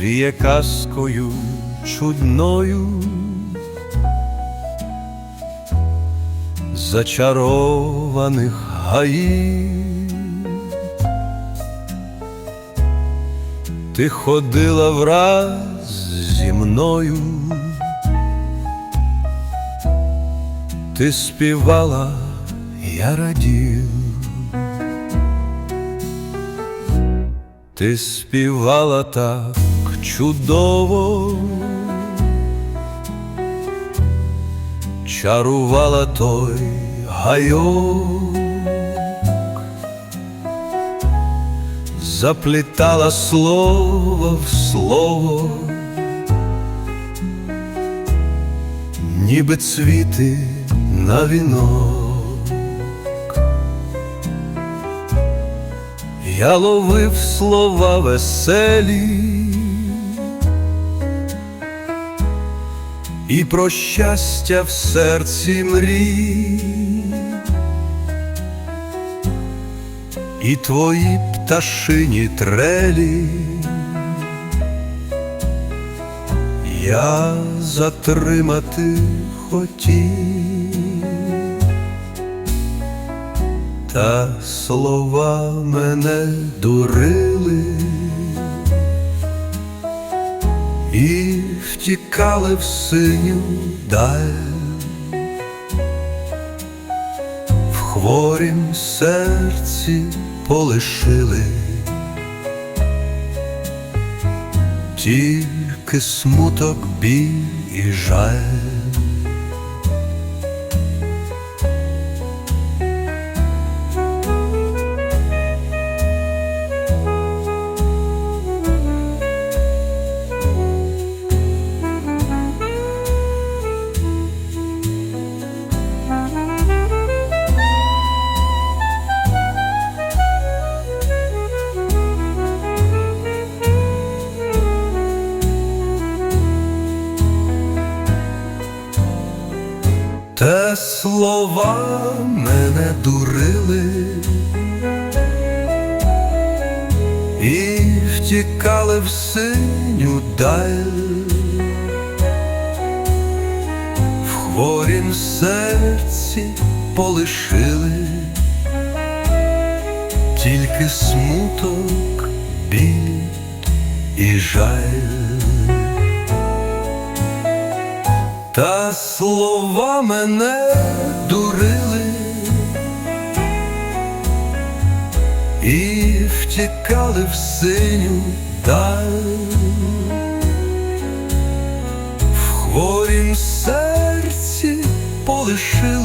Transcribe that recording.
віє казкою чудною, зачарованих гаїв. Ти ходила враз зі мною, ти співала, я радів. Ти співала так чудово, чарувала той гайок, заплітала слово в слово, ніби цвіти на вінок. Я ловив слова веселі і про щастя в серці мрій, і твої пташині трелі. Я затримати хотів. Та слова мене дурили втікали в синю даль, в хворім серці полишили тільки смуток, біль і жаль. Те слова мене дурили. І втікали в синю даль, в хворім серці полишили. Тільки смуток, біль і жаль. Та слова мене дурили. І втікали в синю даль, в хворім серці полишили